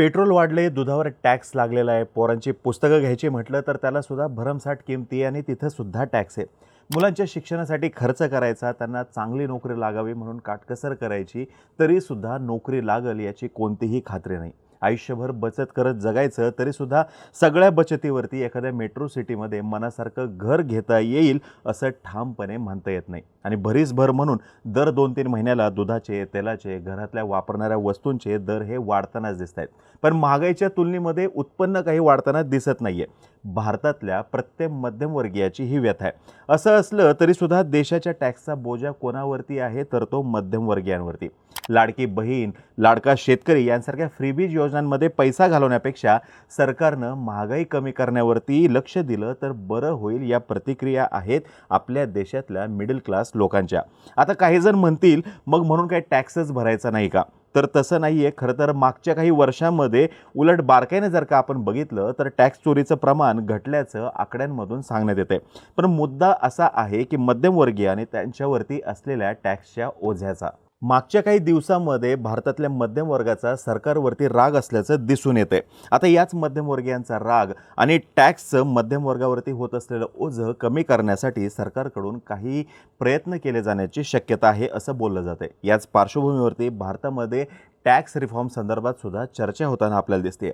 Petrol वाढले दुधावर tax लागलेला आहे. पोरांची पुस्तकं घ्यायची म्हटलं तर त्याला सुद्धा भरमसाठ किमती आणि तिथं सुद्धा टॅक्स आहे. मुलांच्या शिक्षणासाठी खर्च करायचा त्यांना चांगली नोकरी लागावी म्हणून काटकसर करायची तरीसुद्धा नोकरी लागल याची कोणतीही खात्री नाही. आयुष्यभर बचत करत जगायचं तरीसुद्धा सगळ्या बचतीवरती एखाद्या मेट्रो सिटीमध्ये मनासारखं घर घेता येईल असं ठामपणे म्हणता येत नाही. आणि भरीसभर म्हणून दर दोन तीन महिन्याला दुधाचे तेलाचे घरातल्या वापरणाऱ्या वस्तूंचे दर हे वाढतानाच दिसत आहेत पण महागाईच्या तुलनेमध्ये उत्पन्न काही वाढताना दिसत नाही आहे भारतातल्या प्रत्येक मध्यमवर्गीयाची ही व्यथा आहे. असं असलं तरीसुद्धा देशाच्या टॅक्सचा बोजा कोणावरती आहे तर तो मध्यमवर्गीयांवरती. लाडकी बहीण लाडका शेतकरी यांसारख्या फ्रीबीज योजनांमध्ये पैसा घालवण्यापेक्षा सरकारनं महागाई कमी करण्यावरती लक्ष दिलं तर बरं होईल या प्रतिक्रिया आहेत आपल्या देशातल्या मिडल क्लास लोकांच्या. आता काही जण म्हणतील मग म्हणून काही टॅक्सच भरायचा नाही का? तर तसं नाही आहे खरं तर मागच्या काही वर्षांमध्ये उलट बारकाईने जर का आपण बघितलं तर टॅक्स चोरीचं प्रमाण घटल्याचं आकड्यांमधून सांगण्यात येते पण मुद्दा असा आहे की मध्यमवर्गीय आणि त्यांच्यावरती असलेल्या टॅक्सच्या ओझ्याचा. मागच्या काही दिवसांमध्ये भारतातल्या मध्यमवर्गाचा सरकारवरती राग असल्याचं दिसून येते आता याच मध्यमवर्गीयांचा राग आणि टॅक्सचं मध्यम वर्गावरती होत असलेलं ओझं कमी करण्यासाठी सरकारकडून काही प्रयत्न केले जाण्याची शक्यता आहे असं बोललं जाते याच पार्श्वभूमीवरती भारतामध्ये टॅक्स रिफॉर्म संदर्भात सुद्धा चर्चा होताना आपल्याला दिसते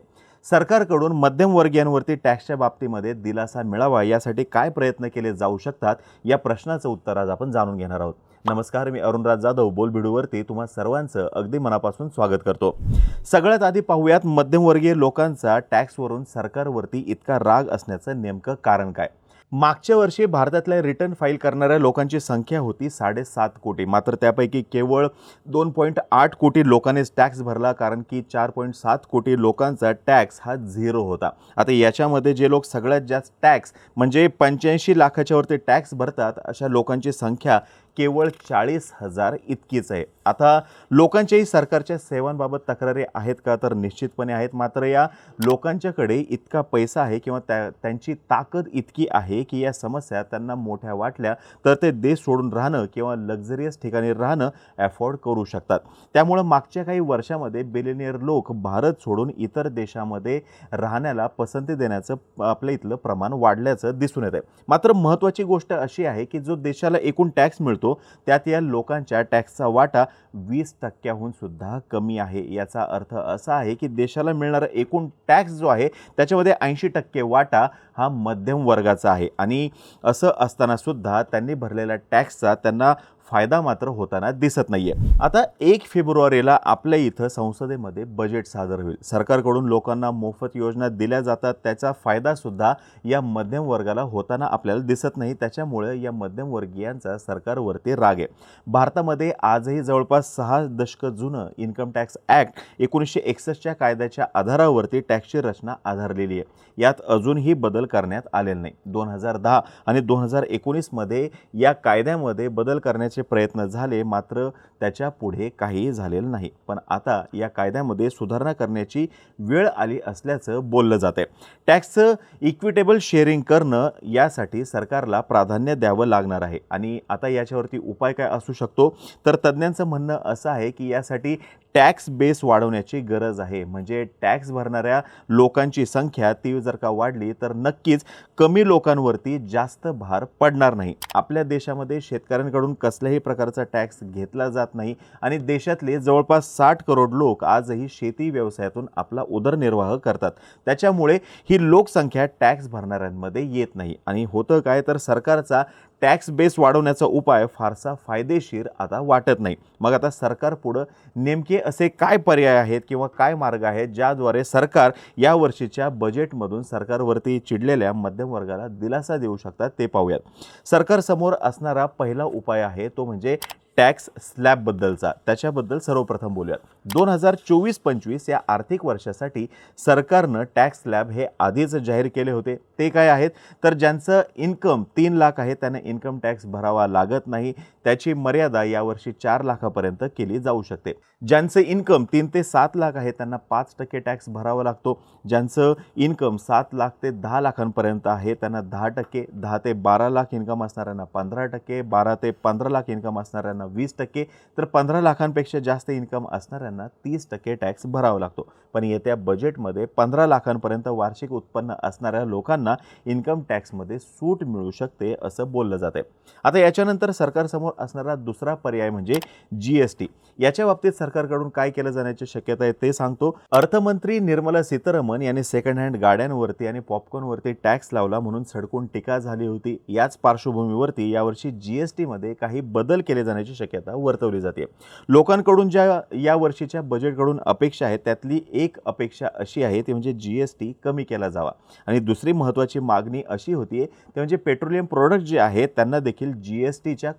सरकारकडून मध्यमवर्गीयांवरती टॅक्सच्या बाबतीमध्ये दिलासा मिळावा यासाठी काय प्रयत्न केले जाऊ शकतात या प्रश्नाचं उत्तर आज आपण जाणून घेणार आहोत. नमस्कार मी अरुणराज जाधव बोलबिडूवरती तुम्हा सर्वांचं अगदी मनापासून स्वागत करतो. सगळ्यात आधी पाहूयात मध्यमवर्गीय लोकांचा टॅक्सवरून सरकारवरती इतका राग असण्याचं नेमकं कारण काय? मागच्या वर्षी भारतातल्या रिटर्न फाईल करणाऱ्या लोकांची संख्या होती साडेसात कोटी. मात्र त्यापैकी केवळ दोन पॉईंट आठ कोटी लोकांनीच टॅक्स भरला कारण की चार पॉईंट सात कोटी लोकांचा टॅक्स हा झिरो होता. आता याच्यामध्ये जे लोक सगळ्यात जास्त टॅक्स म्हणजे पंच्याऐंशी लाखाच्यावरती टॅक्स भरतात अशा लोकांची संख्या केवळ चाळीस हजार इतकीच आहे. आता लोकांच्याही सरकारच्या सेवांबाबत तक्रारी आहेत का? तर निश्चितपणे आहेत. मात्र या लोकांच्याकडे इतका पैसा आहे किंवा त्या त्यांची ताकद इतकी आहे की या समस्या त्यांना मोठ्या वाटल्या तर ते देश सोडून राहणं किंवा लक्झरियस ठिकाणी राहणं अफोर्ड करू शकतात. त्यामुळं मागच्या काही वर्षामध्ये बिलिनियर लोक भारत सोडून इतर देशामध्ये राहण्याला पसंती देण्याचं आपलं इथलं प्रमाण वाढल्याचं दिसून येत आहे मात्र महत्त्वाची गोष्ट अशी आहे की जो देशाला एकूण टॅक्स मिळतो त्यात या लोकांच्या टॅक्सचा वाटा वीस टक्क्याहून सुद्धा कमी आहे. याचा अर्थ असा आहे की देशाला मिळणारा एकूण टॅक्स जो आहे त्याच्यामध्ये ऐंशी टक्के वाटा हा मध्यम वर्गाचा आहे. आणि असं असतानासुद्धा त्यांनी भरलेल्या टॅक्सचा त्यांना फायदा मात्र होताना दिसत नाही आहे आता एक फेब्रुवारीला आपल्या इथं संसदेमध्ये बजेट सादर होईल. सरकारकडून लोकांना मोफत योजना दिल्या जातात त्याचा फायदासुद्धा या मध्यम वर्गाला होताना आपल्याला दिसत नाही. त्याच्यामुळे या मध्यमवर्गीयांचा सरकारवरती राग आहे. भारतामध्ये आजही जवळपास सहा दशक जुनं इन्कम टॅक्स ॲक्ट एकोणीसशे एकसष्टच्या कायद्याच्या आधारावरती टॅक्सची रचना आधारलेली आहे. यात अजूनही बदल करण्यात आलेला नाही. दोन हजार दहा आणि दोन हजार एकोणीसमध्ये या कायद्यामध्ये बदल करण्याचे प्रयत्न झाले मात्र त्याच्या पुढे काहीही झालेलं नाही. पण आता या कायद्यामध्ये सुधारणा करण्याची वेळ आली असल्याचं बोललं जातं टॅक्सचं इक्विटेबल शेअरिंग करणं यासाठी सरकारला प्राधान्य द्यावं लागणार आहे. आणि आता याच्यावरती उपाय काय असू शकतो? तर तज्ज्ञांचं म्हणणं असं आहे की यासाठी टॅक्स बेस वाढवण्याची गरज आहे. म्हणजे टॅक्स भरणाऱ्या लोकांची संख्या ती जर का वाढली तर नक्कीच कमी लोकांवरती जास्त भार पडणार नाही. आपल्या देशामध्ये शेतकऱ्यांकडून कसल्याही प्रकारचा टॅक्स घेतला जात नाही आणि देशातले जवळपास साठ करोड लोक आजही शेती व्यवसायातून आपला उदरनिर्वाह करतात. त्याच्यामुळे ही लोकसंख्या टॅक्स भरणाऱ्यांमध्ये येत नाही. आणि होतं काय? तर सरकारचा टॅक्स बेस वाढवण्याचा उपाय फारसा फायदेशीर आता वाटत नाही. मग आता सरकार पुढं नेमके असे काय पर्याय आहेत किंवा काय मार्ग आहेत ज्याद्वारे सरकार या वर्षीच्या बजेटमधून सरकारवरती चिडलेल्या मध्यम वर्गाला दिलासा देऊ शकतात ते पाहूयात. सरकारसमोर असणारा पहिला उपाय आहे तो म्हणजे टॅक्स स्लॅबबद्दलचा त्याच्याबद्दल सर्वप्रथम बोलूयात. दोन हजार चोवीस पंचवीस या आर्थिक वर्षासाठी सरकारनं टॅक्स स्लॅब हे आधीच जाहीर केले होते. ते काय आहेत? तर ज्यांचं इन्कम तीन लाख आहे त्यांना इन्कम टॅक्स भरावा लागत नाही. त्याची मर्यादा यावर्षी चार लाखापर्यंत केली जाऊ शकते. ज्यांचं इन्कम तीन ते सात लाख आहे त्यांना पाच टक्के टॅक्स भरावा लागतो. ज्यांचं इन्कम सात लाख ते दहा लाखांपर्यंत आहे त्यांना दहा टक्के दहा ते बारा लाख इन्कम असणाऱ्यांना पंधरा टक्के बारा ते पंधरा लाख इन्कम असणाऱ्यांना वीस टक्के तर पंधरा लाखांपेक्षा जास्त इन्कम असणाऱ्यांना तीस टक्के टॅक्स भरावा लागतो. पण येत्या बजेटमध्ये पंधरा लाखांपर्यंत वार्षिक उत्पन्न असणाऱ्या लोकांना इन्कम टॅक्समध्ये सूट मिळू शकते असं बोललं जाते आता याच्यानंतर सरकारसमोर असणारा दुसरा पर्याय म्हणजे जी एस टी. याच्या बाबतीत सरकारकडून काय केलं जाण्याची शक्यता आहे ते सांगतो. अर्थमंत्री निर्मला सीतारामन यांनी सेकंड हँड गाड्यांवरती आणि पॉपकॉर्नवरती टॅक्स लावला म्हणून सडकून टीका झाली होती. याच पार्श्वभूमीवरती यावर्षी जी एस टीमध्ये काही बदल केले जाण्याची शक्यता वर्तवली जाते. लोकांकडून ज्या या वर्षीच्या बजेटकडून अपेक्षा आहेत त्यातली एक अपेक्षा अशी आहे ती म्हणजे जी एस टी कमी केला जावा. आणि दुसरी महत्त्वाची मागणी अशी होती ते म्हणजे पेट्रोलियम प्रोडक्ट जे आहेत त्यांना देखील जी एस टीच्या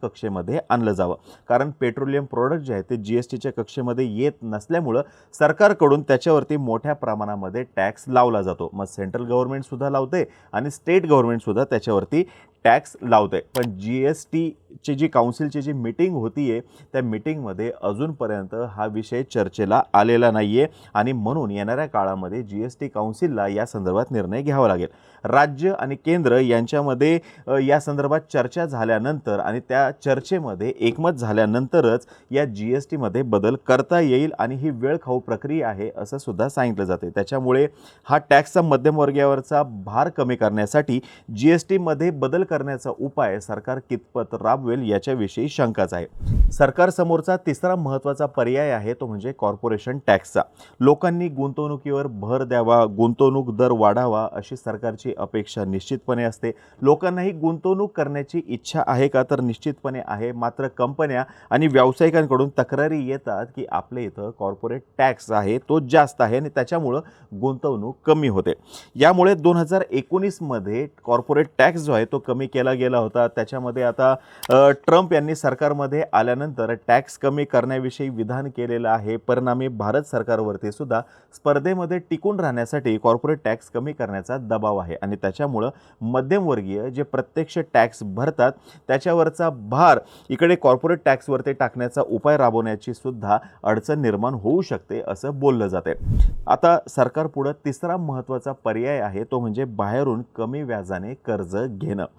कक्षेमध्ये आणलं जावं. कारण पेट्रोलियम प्रोडक्ट जे आहे ते जी एस टीच्या कक्षेमध्ये येत नसल्यामुळं सरकारकडून त्याच्यावरती मोठ्या प्रमाणामध्ये टॅक्स लावला जातो. मग सेंट्रल गव्हर्नमेंटसुद्धा लावते आणि स्टेट गव्हर्नमेंटसुद्धा त्याच्यावरती टॅक्स लावते पण जी एस टीची जी काउन्सिलची जी मिटिंग होती आहे त्या मिटिंगमध्ये अजूनपर्यंत हा विषय चर्चेला आलेला नाही आहे आणि म्हणून येणाऱ्या काळामध्ये जी एस टी काउन्सिलला या संदर्भात निर्णय घ्यावा लागेल. राज्य आणि केंद्र यांच्यामध्ये या संदर्भात चर्चा झाल्यानंतर आणि त्या चर्चेमध्ये एकमत झाल्यानंतरच या जी एस टीमध्ये बदल करता येईल आणि ही वेळखाऊ प्रक्रिया आहे असं सुद्धा सांगितलं जाते त्याच्यामुळे हा टॅक्सचा मध्यमवर्गीयावरचा भार कमी करण्यासाठी जी एस टीमध्ये बदल कर करण्याचा उपाय सरकार कितपत राबवेल याच्याविषयी शंकाच आहे. सरकारसमोरचा तिसरा महत्त्वाचा पर्याय आहे तो म्हणजे कॉर्पोरेशन टॅक्सचा. लोकांनी गुंतवणुकीवर भर द्यावा गुंतवणूक दर वाढावा अशी सरकारची अपेक्षा निश्चितपणे असते. लोकांनाही गुंतवणूक करण्याची इच्छा आहे का तर निश्चितपणे आहे. मात्र कंपन्या आणि व्यावसायिकांकडून तक्रारी येतात की आपल्या इथं कॉर्पोरेट टॅक्स आहे तो जास्त आहे आणि त्याच्यामुळं गुंतवणूक कमी होते. यामुळे दोन हजार एकोणीसमध्ये कॉर्पोरेट टॅक्स जो आहे तो कमी केला गेला होता. त्याच्यामध्ये आता ट्रम्प यांनी सरकारमध्ये आल्यानंतर टॅक्स कमी करण्याविषयी विधान केलेलं आहे. परिणामी भारत सरकारवरती सुद्धा स्पर्धेमध्ये टिकून राहण्यासाठी कॉर्पोरेट टॅक्स कमी करण्याचा दबाव आहे. आणि त्याच्यामुळं मध्यमवर्गीय जे प्रत्यक्ष टॅक्स भरतात त्याच्यावरचा भार इकडे कॉर्पोरेट टॅक्सवरती टाकण्याचा उपाय राबवण्याची सुद्धा अडचण निर्माण होऊ शकते असं बोललं जाते आता सरकारपुढं तिसरा महत्त्वाचा पर्याय आहे तो म्हणजे बाहेरून कमी व्याजाने कर्ज घेणं.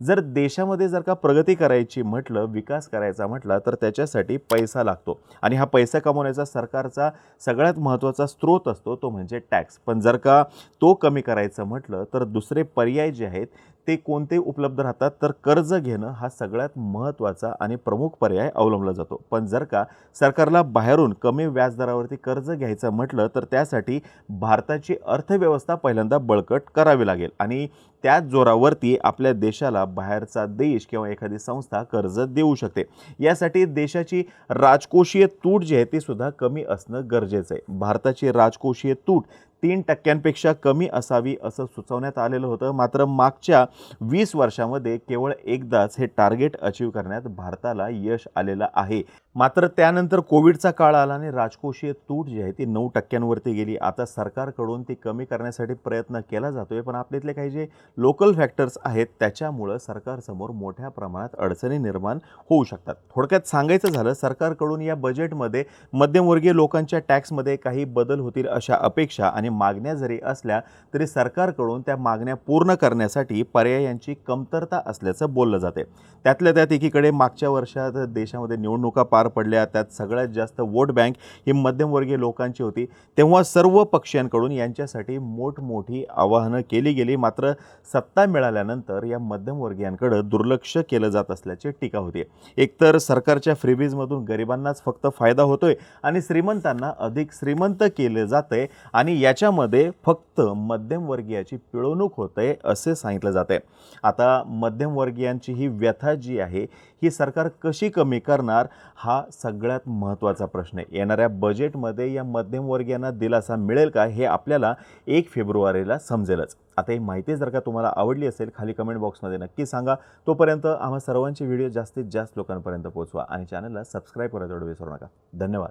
जर देशामध्ये जर का प्रगती करायची म्हटलं विकास करायचा म्हटला तर त्याच्यासाठी पैसा लागतो. आणि हा पैसा कमवण्याचा सरकारचा सगळ्यात महत्त्वाचा स्रोत असतो तो म्हणजे टॅक्स. पण जर का तो कमी करायचं म्हटलं तर दुसरे पर्याय जे आहेत ते कोणते उपलब्ध राहतात तर कर्ज घेणं हा सगळ्यात महत्त्वाचा आणि प्रमुख पर्याय अवलंबला जातो. पण जर का सरकारला बाहेरून कमी व्याजदरावरती कर्ज घ्यायचं म्हटलं तर त्यासाठी भारताची अर्थव्यवस्था पहिल्यांदा बळकट करावी लागेल. आणि त्याच जोरावरती आपल्या देशाला बाहेरचा देश किंवा एखादी संस्था कर्ज देऊ शकते. यासाठी देशाची राजकोषीय तूट जी आहे ती सुद्धा कमी असणं गरजेचं आहे. भारताची राजकोषीय तूट तीन टक्क्यांपेक्षा कमी असावी असं सुचवण्यात आलेलं होतं. मात्र मागच्या वीस वर्षामध्ये केवळ एकदाच हे टार्गेट अचीव करण्यात भारताला यश आलेलं आहे. मात्र त्यानंतर कोविडचा काळ आला आणि राजकोषीय तूट जी आहे ती नऊ टक्क्यांवरती गेली. आता सरकारकडून ती कमी करण्यासाठी प्रयत्न केला जातोय पण आपल्यातले काही जे लोकल फॅक्टर्स आहेत त्याच्यामुळं सरकारसमोर मोठ्या प्रमाणात अडचणी निर्माण होऊ शकतात. थोडक्यात सांगायचं झालं सरकारकडून या बजेटमध्ये मध्यमवर्गीय लोकांच्या टॅक्समध्ये काही बदल होतील अशा अपेक्षा आणि मागण्या जरी असल्या तरी सरकारकडून त्या मागण्या पूर्ण करण्यासाठी पर्यायांची कमतरता असल्याचं बोललं जाते त्यातल्या त्यात एकीकडे मागच्या वर्षात देशामध्ये निवडणुका पार पडल्या त्यात सगळ्यात जास्त वोट बँक ही मध्यमवर्गीय लोकांची होती. तेव्हा सर्व पक्षांकडून यांच्यासाठी मोठमोठी आवाहनं केली गेली. मात्र सत्ता मिळाल्यानंतर या मध्यमवर्गीयांकडं दुर्लक्ष केलं जात असल्याची टीका होती एकतर सरकारच्या फ्रीबीजमधून गरिबांनाच फक्त फायदा होतोय आणि श्रीमंतांना अधिक श्रीमंत केलं जातंय आणि याच्यामध्ये फक्त मध्यमवर्गीयाची पिळवणूक होते असे सांगितलं जाते. आता मध्यमवर्गीयांची ही व्यथा जी आहे ही सरकार कशी कमी करणार हा सगळ्यात महत्त्वाचा प्रश्न आहे. येणाऱ्या बजेटमध्ये या मध्यमवर्गीयांना दिलासा मिळेल का हे आपल्याला एक फेब्रुवारीला समजेलच. आता ही माहिती जर का तुम्हाला आवडली असेल खाली कमेंट बॉक्समध्ये नक्की सांगा. तोपर्यंत आम्हा सर्वांचे व्हिडिओ जास्तीत जास्त लोकांपर्यंत पोहोचवा आणि चॅनलला सबस्क्राईब करायचं विसरू नका. धन्यवाद.